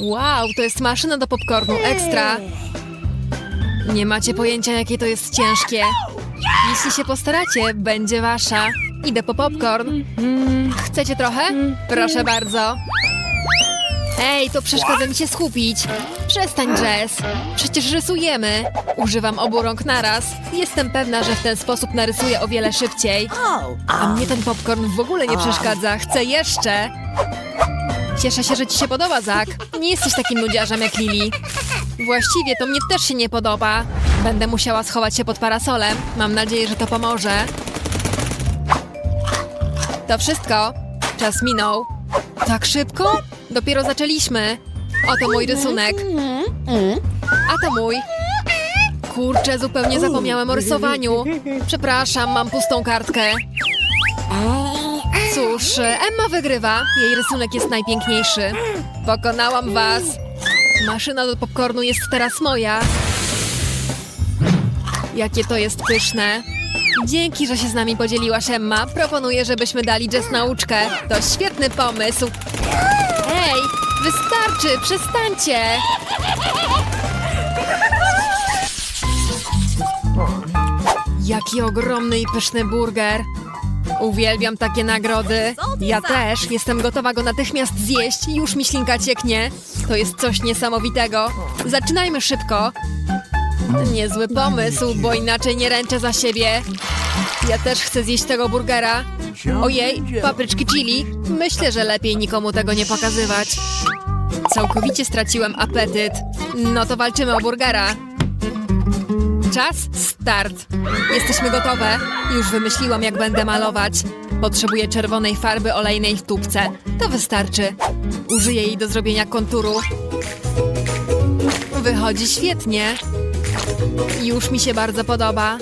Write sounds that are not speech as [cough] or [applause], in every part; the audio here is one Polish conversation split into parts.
Wow, to jest maszyna do popcornu, ekstra. Nie macie pojęcia, jakie to jest ciężkie. Jeśli się postaracie, będzie wasza. Idę po popcorn. Chcecie trochę? Proszę bardzo. Ej, to przeszkadza mi się skupić. Przestań, Jess. Przecież rysujemy. Używam obu rąk naraz. Jestem pewna, że w ten sposób narysuję o wiele szybciej. A mnie ten popcorn w ogóle nie przeszkadza. Chcę jeszcze. Cieszę się, że ci się podoba, Zak. Nie jesteś takim nudziarzem jak Lili. Właściwie to mnie też się nie podoba. Będę musiała schować się pod parasolem. Mam nadzieję, że to pomoże. To wszystko. Czas minął. Tak szybko? Dopiero zaczęliśmy. Oto mój rysunek. A to mój. Kurczę, zupełnie zapomniałem o rysowaniu. Przepraszam, mam pustą kartkę. Cóż, Emma wygrywa. Jej rysunek jest najpiękniejszy. Pokonałam was. Maszyna do popcornu jest teraz moja. Jakie to jest pyszne. Dzięki, że się z nami podzieliłaś, Emma. Proponuję, żebyśmy dali Jess nauczkę. To świetny pomysł. Ej, wystarczy, przestańcie. Jaki ogromny i pyszny burger. Uwielbiam takie nagrody. Ja też. Jestem gotowa go natychmiast zjeść. Już mi ślinka cieknie. To jest coś niesamowitego. Zaczynajmy szybko. Niezły pomysł, bo inaczej nie ręczę za siebie. Ja też chcę zjeść tego burgera. Ojej, papryczki chili. Myślę, że lepiej nikomu tego nie pokazywać. Całkowicie straciłem apetyt. No to walczymy o burgera. Czas start. Jesteśmy gotowe. Już wymyśliłam, jak będę malować. Potrzebuję czerwonej farby olejnej w tubce. To wystarczy. Użyję jej do zrobienia konturu. Wychodzi świetnie. Już mi się bardzo podoba.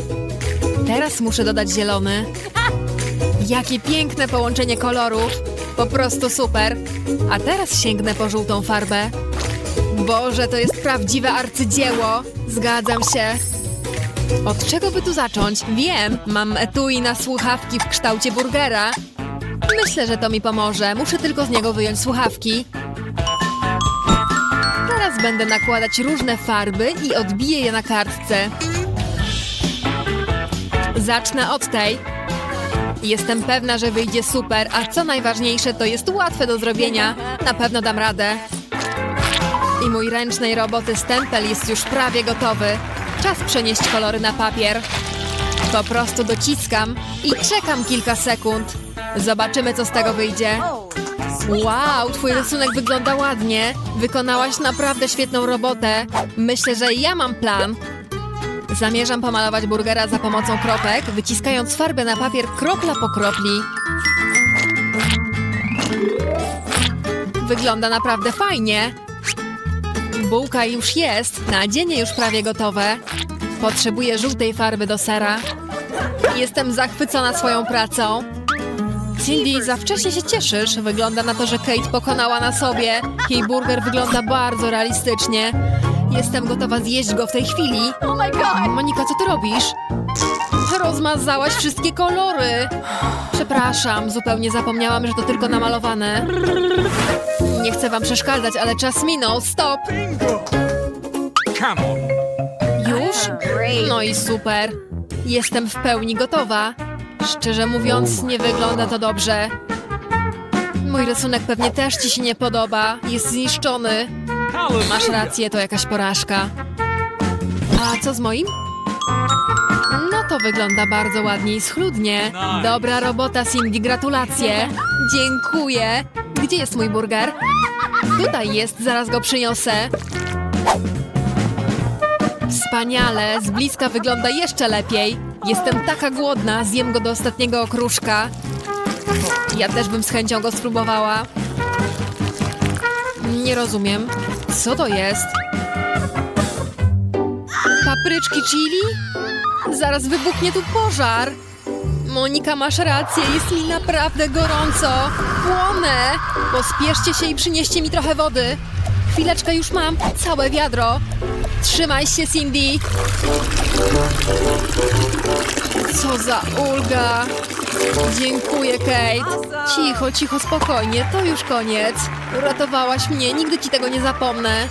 Teraz muszę dodać zielony. Jakie piękne połączenie kolorów. Po prostu super. A teraz sięgnę po żółtą farbę. Boże, to jest prawdziwe arcydzieło. Zgadzam się. Od czego by tu zacząć? Wiem, mam etui na słuchawki w kształcie burgera. Myślę, że to mi pomoże. Muszę tylko z niego wyjąć słuchawki. Teraz będę nakładać różne farby i odbiję je na kartce. Zacznę od tej. Jestem pewna, że wyjdzie super, a co najważniejsze, to jest łatwe do zrobienia. Na pewno dam radę. I mój ręcznej roboty stempel jest już prawie gotowy. Czas przenieść kolory na papier. Po prostu dociskam i czekam kilka sekund. Zobaczymy, co z tego wyjdzie. Wow, twój rysunek wygląda ładnie. Wykonałaś naprawdę świetną robotę. Myślę, że ja mam plan. Zamierzam pomalować burgera za pomocą kropek, wyciskając farbę na papier kropla po kropli. Wygląda naprawdę fajnie. Bułka już jest, nadzienie już prawie gotowe. Potrzebuję żółtej farby do sera. Jestem zachwycona swoją pracą. Cindy, za wcześnie się cieszysz. Wygląda na to, że Kate pokonała na sobie. Jej burger wygląda bardzo realistycznie. Jestem gotowa zjeść go w tej chwili. Oh! Monika, co ty robisz? Rozmazałaś wszystkie kolory. Przepraszam, zupełnie zapomniałam, że to tylko namalowane. Nie chcę wam przeszkadzać, ale czas minął. Stop! Come on. Już? No i super. Jestem w pełni gotowa. Szczerze mówiąc, nie wygląda to dobrze. Mój rysunek pewnie też ci się nie podoba. Jest zniszczony. Masz rację, to jakaś porażka. A co z moim? To wygląda bardzo ładnie i schludnie. Dobra robota, Cindy, gratulacje. Dziękuję. Gdzie jest mój burger? Tutaj jest, zaraz go przyniosę. Wspaniale, z bliska wygląda jeszcze lepiej. Jestem taka głodna, zjem go do ostatniego okruszka. Ja też bym z chęcią go spróbowała. Nie rozumiem. Co to jest? Papryczki chili? Zaraz wybuchnie tu pożar. Monika, masz rację, jest mi naprawdę gorąco. Płonę. Pospieszcie się i przynieście mi trochę wody. Chwileczkę już mam, całe wiadro. Trzymaj się, Cindy. Co za ulga. Dziękuję, Kate. Cicho, cicho, spokojnie, to już koniec. Uratowałaś mnie, nigdy ci tego nie zapomnę.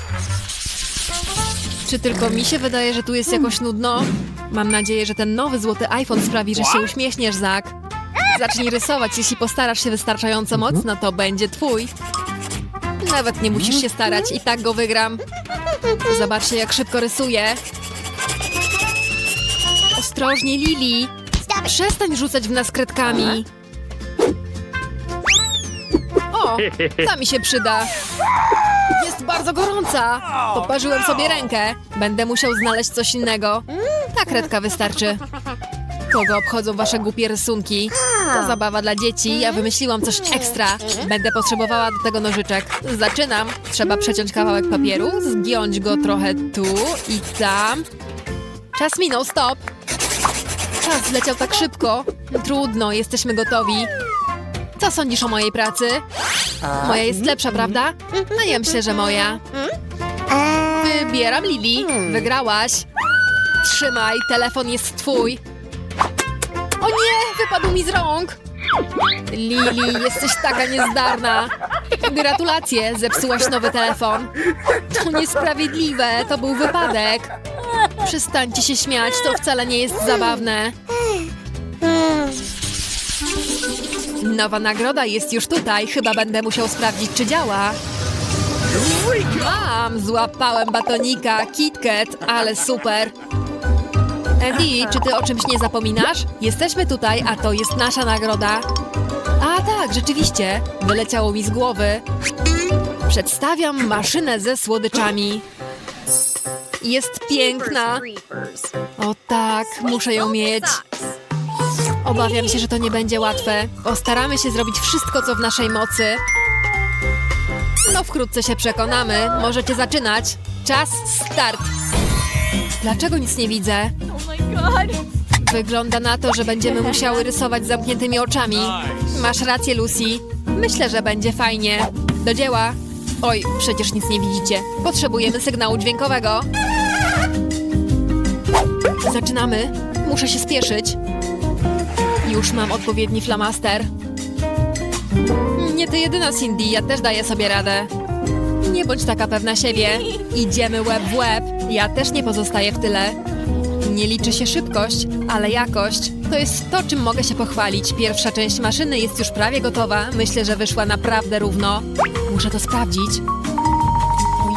Czy tylko mi się wydaje, że tu jest jakoś nudno? Mam nadzieję, że ten nowy złoty iPhone sprawi, że się uśmiechniesz, Zak. Zacznij rysować, jeśli postarasz się wystarczająco mocno, to będzie twój. Nawet nie musisz się starać, i tak go wygram. Zobaczcie, jak szybko rysuję. Ostrożnie, Lili. Przestań rzucać w nas kredkami. O, ta mi się przyda. Jest bardzo gorąca. Poparzyłem sobie rękę. Będę musiał znaleźć coś innego. Ta kredka wystarczy. Kogo obchodzą wasze głupie rysunki? To zabawa dla dzieci. Ja wymyśliłam coś ekstra. Będę potrzebowała do tego nożyczek. Zaczynam. Trzeba przeciąć kawałek papieru, zgiąć go trochę tu i tam. Czas minął, stop. Czas zleciał tak szybko. Trudno, jesteśmy gotowi. Co sądzisz o mojej pracy? Moja jest lepsza, prawda? No ja myślę, że moja. Wybieram Lili. Wygrałaś. Trzymaj, telefon jest twój. O nie, wypadł mi z rąk. Lili, jesteś taka niezdarna. Gratulacje, zepsułaś nowy telefon. To niesprawiedliwe, to był wypadek. Przestańcie się śmiać, to wcale nie jest zabawne. Nowa nagroda jest już tutaj. Chyba będę musiał sprawdzić, czy działa. Mam! Złapałem batonika, KitKat, ale super. Eddie, czy ty o czymś nie zapominasz? Jesteśmy tutaj, a to jest nasza nagroda. A tak, rzeczywiście. Wyleciało mi z głowy. Przedstawiam maszynę ze słodyczami. Jest piękna. O tak, muszę ją mieć. Obawiam się, że to nie będzie łatwe. Postaramy się zrobić wszystko, co w naszej mocy. No wkrótce się przekonamy. Możecie zaczynać. Czas start. Dlaczego nic nie widzę? Wygląda na to, że będziemy musiały rysować z zamkniętymi oczami. Masz rację, Lucy. Myślę, że będzie fajnie. Do dzieła. Oj, przecież nic nie widzicie. Potrzebujemy sygnału dźwiękowego. Zaczynamy. Muszę się spieszyć. Już mam odpowiedni flamaster. Nie ty jedyna, Cindy. Ja też daję sobie radę. Nie bądź taka pewna siebie. Idziemy łeb w łeb. Ja też nie pozostaję w tyle. Nie liczy się szybkość, ale jakość. To jest to, czym mogę się pochwalić. Pierwsza część maszyny jest już prawie gotowa. Myślę, że wyszła naprawdę równo. Muszę to sprawdzić.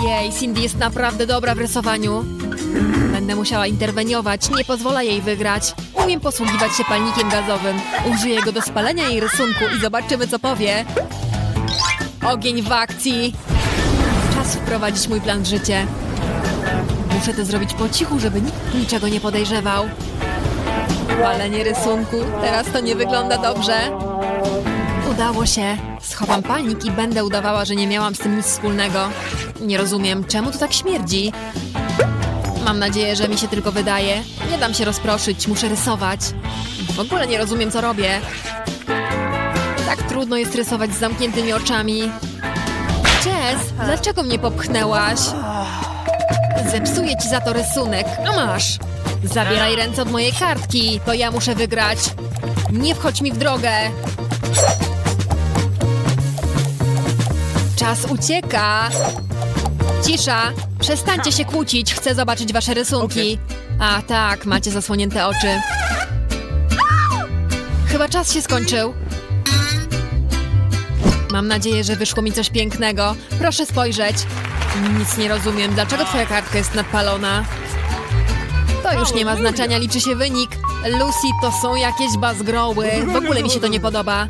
Ojej, Cindy jest naprawdę dobra w rysowaniu. Będę musiała interweniować, nie pozwolę jej wygrać. Umiem posługiwać się palnikiem gazowym. Użyję go do spalenia jej rysunku i zobaczymy, co powie. Ogień w akcji. Czas wprowadzić mój plan w życie. Muszę to zrobić po cichu, żeby nikt niczego nie podejrzewał. Palenie rysunku. Teraz to nie wygląda dobrze. Udało się. Schowam palnik i będę udawała, że nie miałam z tym nic wspólnego. Nie rozumiem, czemu to tak śmierdzi. Mam nadzieję, że mi się tylko wydaje. Nie dam się rozproszyć, muszę rysować. W ogóle nie rozumiem, co robię. Tak trudno jest rysować z zamkniętymi oczami. Jess, dlaczego mnie popchnęłaś? Zepsuję ci za to rysunek. A masz. Zabieraj ręce od mojej kartki. To ja muszę wygrać. Nie wchodź mi w drogę. Czas ucieka. Cisza. Przestańcie się kłócić. Chcę zobaczyć wasze rysunki. A tak, macie zasłonięte oczy. Chyba czas się skończył. Mam nadzieję, że wyszło mi coś pięknego. Proszę spojrzeć. Nic nie rozumiem. Dlaczego twoja kartka jest nadpalona? To już nie ma znaczenia, liczy się wynik. Lucy, to są jakieś bazgroły. W ogóle mi się to nie podoba.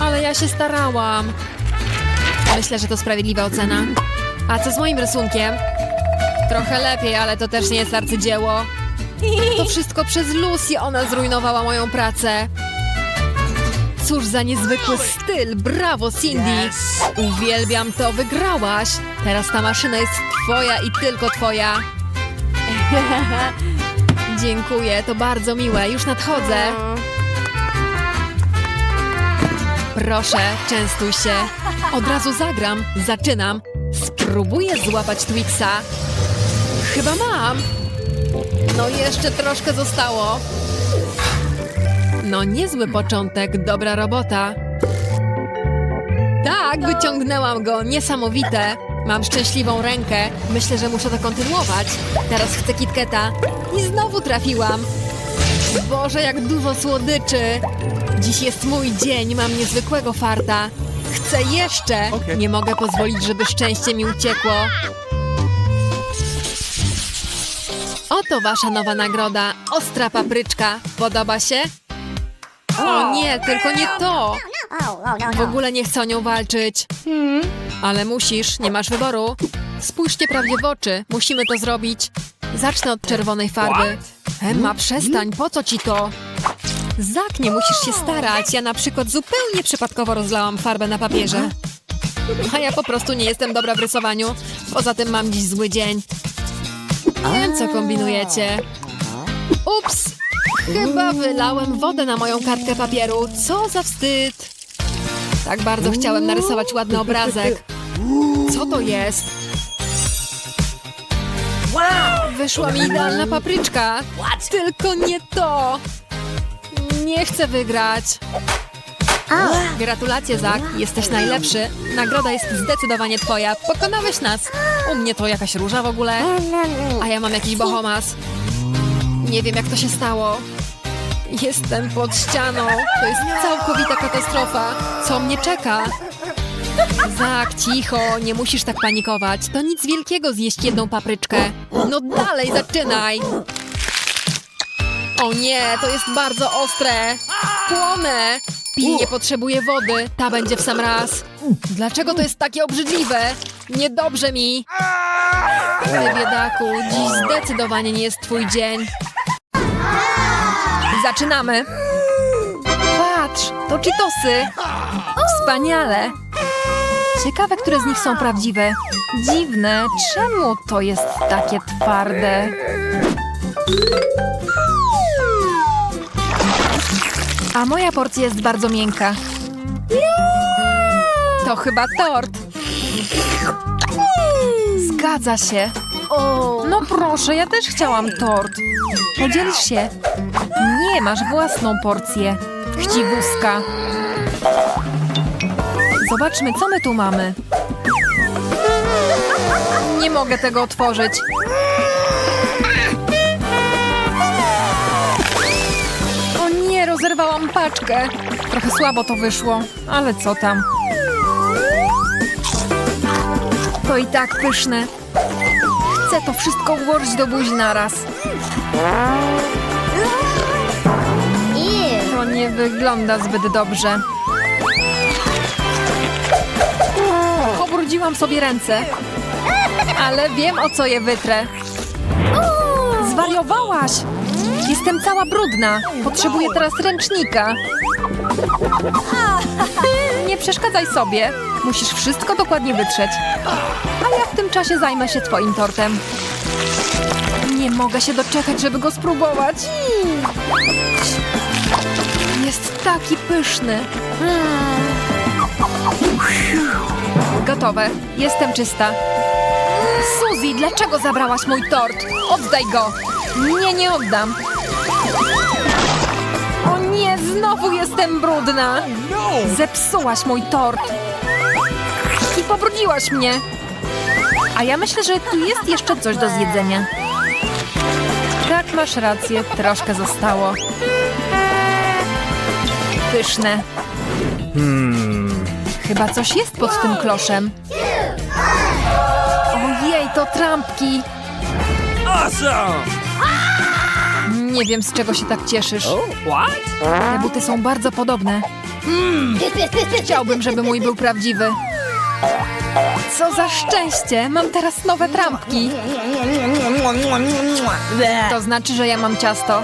Ale ja się starałam. Myślę, że to sprawiedliwa ocena. A co z moim rysunkiem? Trochę lepiej, ale to też nie jest arcydzieło. To wszystko przez Lucy. Ona zrujnowała moją pracę. Cóż za niezwykły styl! Brawo, Cindy! Uwielbiam to, wygrałaś! Teraz ta maszyna jest twoja i tylko twoja. [laughs] Dziękuję, to bardzo miłe. Już nadchodzę. Proszę, częstuj się. Od razu zagram. Zaczynam. Spróbuję złapać Twixa. Chyba mam. No jeszcze troszkę zostało. No niezły początek, dobra robota. Tak, wyciągnęłam go, niesamowite. Mam szczęśliwą rękę. Myślę, że muszę to kontynuować. Teraz chcę kitketa. I znowu trafiłam. Boże, jak dużo słodyczy. Dziś jest mój dzień, mam niezwykłego farta. Chcę jeszcze. Okej. Nie mogę pozwolić, żeby szczęście mi uciekło. Oto wasza nowa nagroda. Ostra papryczka. Podoba się? O nie, tylko nie to. W ogóle nie chcę o nią walczyć. Ale musisz, nie masz wyboru. Spójrzcie prawdzie w oczy, musimy to zrobić. Zacznę od czerwonej farby. Emma, przestań, po co ci to? Zak, nie musisz się starać. Ja na przykład zupełnie przypadkowo rozlałam farbę na papierze. A ja po prostu nie jestem dobra w rysowaniu. Poza tym mam dziś zły dzień. Wiem, co kombinujecie. Ups! Chyba wylałem wodę na moją kartkę papieru. Co za wstyd! Tak bardzo chciałem narysować ładny obrazek. Co to jest? Wyszła mi idealna papryczka. Tylko nie to. Nie chcę wygrać. Gratulacje, Zak. Jesteś najlepszy. Nagroda jest zdecydowanie twoja. Pokonałeś nas. U mnie to jakaś róża w ogóle. A ja mam jakiś bohomas. Nie wiem, jak to się stało. Jestem pod ścianą. To jest całkowita katastrofa. Co mnie czeka? Zak, cicho, nie musisz tak panikować. To nic wielkiego zjeść jedną papryczkę. No dalej, zaczynaj. O nie, to jest bardzo ostre. Płonę. Pilnie potrzebuję wody. Ta będzie w sam raz. Dlaczego to jest takie obrzydliwe? Niedobrze mi. Ty biedaku, dziś zdecydowanie nie jest twój dzień. Zaczynamy. Patrz, to Cheetosy. Wspaniale. Ciekawe, które z nich są prawdziwe. Dziwne, czemu to jest takie twarde? A moja porcja jest bardzo miękka. To chyba tort. Zgadza się. No proszę, ja też chciałam tort. Podzielisz się. Nie, masz własną porcję. Chciwuska. Zobaczmy, co my tu mamy. Nie mogę tego otworzyć. O nie, rozerwałam paczkę. Trochę słabo to wyszło, ale co tam. To i tak pyszne. Chcę to wszystko włożyć do buzi naraz. To nie wygląda zbyt dobrze. Pobrudziłam sobie ręce. Ale wiem, o co je wytrę. Zwariowałaś! Jestem cała brudna. Potrzebuję teraz ręcznika. Nie przeszkadzaj sobie. Musisz wszystko dokładnie wytrzeć. A ja w tym czasie zajmę się twoim tortem. Nie mogę się doczekać, żeby go spróbować. Jest taki pyszny. Gotowe. Jestem czysta. Suzy, dlaczego zabrałaś mój tort? Oddaj go! Nie, nie oddam. O nie, znowu jestem brudna. Zepsułaś mój tort. I pobrudziłaś mnie. A ja myślę, że tu jest jeszcze coś do zjedzenia. Tak, masz rację, troszkę zostało. Pyszne. Chyba coś jest pod tym kloszem. Ojej, to trampki. Awesome! Nie wiem, z czego się tak cieszysz. What? Te buty są bardzo podobne. Chciałbym, żeby mój był prawdziwy. Co za szczęście! Mam teraz nowe trampki. To znaczy, że ja mam ciasto.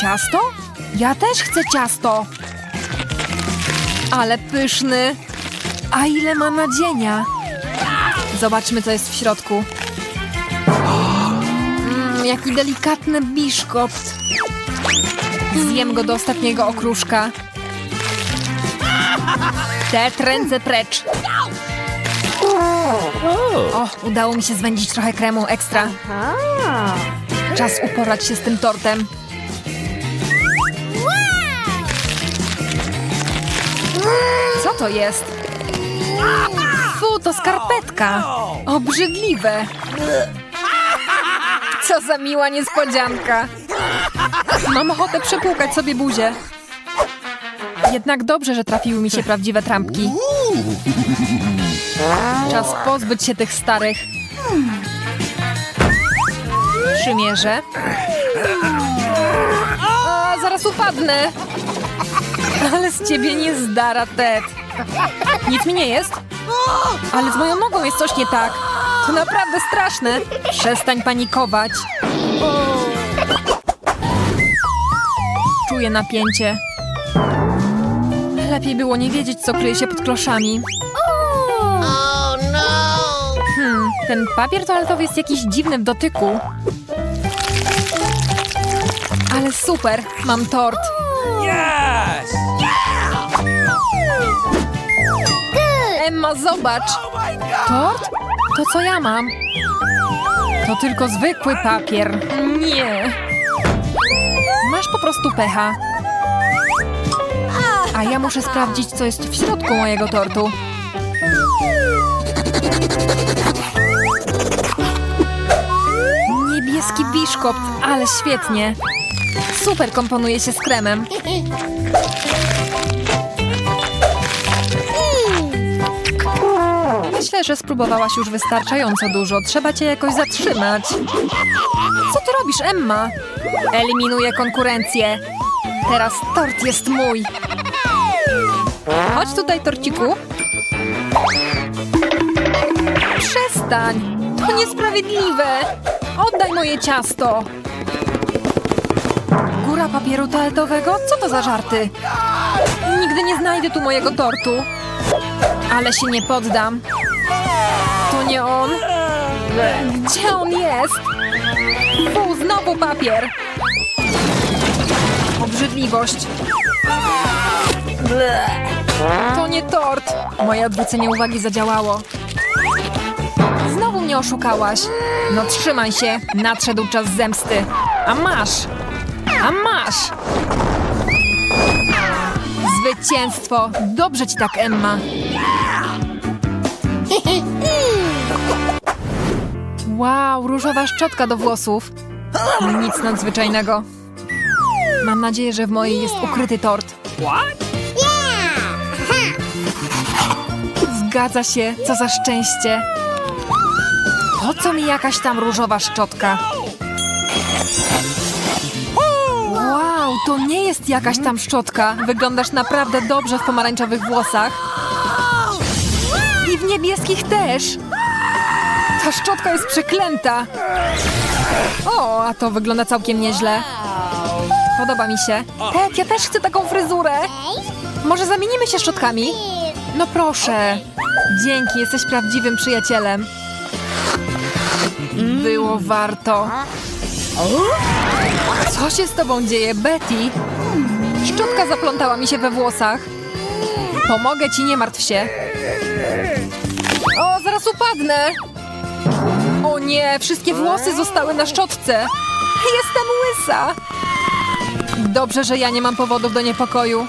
Ciasto? Ja też chcę ciasto. Ale pyszny. A ile ma nadzienia? Zobaczmy, co jest w środku. Jaki delikatny biszkopt. Zjem go do ostatniego okruszka. Te ręce precz. O, udało mi się zwędzić trochę kremu ekstra. Czas uporać się z tym tortem. Co to jest? Fu, to skarpetka. Obrzydliwe. Co za miła niespodzianka. Mam ochotę przepłukać sobie buzię. Jednak dobrze, że trafiły mi się prawdziwe trampki. Czas pozbyć się tych starych. Przymierzę. A, zaraz upadnę. Ale z ciebie nie zdara, Ted. Nic mi nie jest. Ale z moją nogą jest coś nie tak. To naprawdę straszne. Przestań panikować. Czuję napięcie. Lepiej było nie wiedzieć, co kryje się pod kloszami. Hmm, ten papier toaletowy jest jakiś dziwny w dotyku. Ale super, mam tort. Yes! Emma, zobacz! Tort? To co ja mam? To tylko zwykły papier. Nie. Masz po prostu pecha. A ja muszę sprawdzić, co jest w środku mojego tortu. Niebieski biszkopt, ale świetnie. Super komponuje się z kremem. Myślę, że spróbowałaś już wystarczająco dużo. Trzeba cię jakoś zatrzymać. Co ty robisz, Emma? Eliminuję konkurencję. Teraz tort jest mój. Chodź tutaj, torciku. Przestań. To niesprawiedliwe. Oddaj moje ciasto. Góra papieru toaletowego? Co to za żarty? Nigdy nie znajdę tu mojego tortu. Ale się nie poddam. Nie on. Gdzie on jest? Fu, znowu papier. Obrzydliwość. To nie tort. Moje odwrócenie uwagi zadziałało. Znowu mnie oszukałaś. No trzymaj się. Nadszedł czas zemsty. A masz. A masz. Zwycięstwo! Dobrze ci tak, Emma. Wow, różowa szczotka do włosów. Nic nadzwyczajnego. Mam nadzieję, że w mojej jest ukryty tort. Zgadza się, co za szczęście. Po co mi jakaś tam różowa szczotka? Wow, to nie jest jakaś tam szczotka. Wyglądasz naprawdę dobrze w pomarańczowych włosach. I w niebieskich też. Ta szczotka jest przeklęta. O, a to wygląda całkiem nieźle. Podoba mi się. Ted, ja też chcę taką fryzurę. Może zamienimy się szczotkami? No proszę. Dzięki, jesteś prawdziwym przyjacielem. Było warto. Co się z tobą dzieje, Betty? Szczotka zaplątała mi się we włosach. Pomogę ci, nie martw się. O, zaraz upadnę. Nie, wszystkie włosy zostały na szczotce. Jestem łysa. Dobrze, że ja nie mam powodów do niepokoju.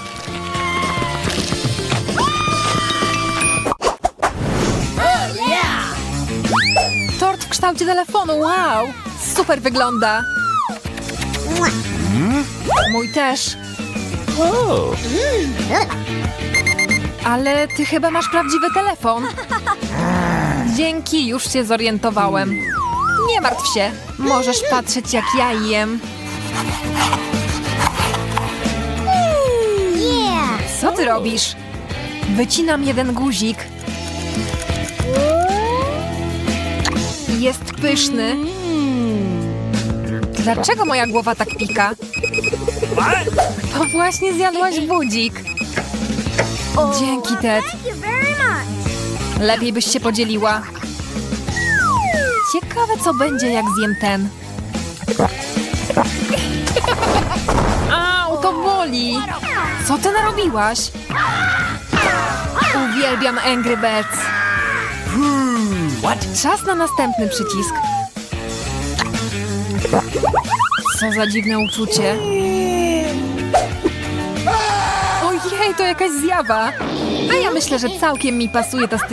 Tort w kształcie telefonu, wow! Super wygląda. Mój też. Ale ty chyba masz prawdziwy telefon. Dzięki, już się zorientowałem. Nie martw się, możesz patrzeć jak ja jem. Co ty robisz? Wycinam jeden guzik. Jest pyszny. Dlaczego moja głowa tak pika? To właśnie zjadłaś budzik. Dzięki, Ted. Lepiej byś się podzieliła. Ciekawe, co będzie, jak zjem ten. Au, to boli. Co ty narobiłaś? Uwielbiam Angry Birds. What? Czas na następny przycisk. Co za dziwne uczucie. Ojej, to jakaś zjawa. A ja myślę, że całkiem mi pasuje ta stylizacja.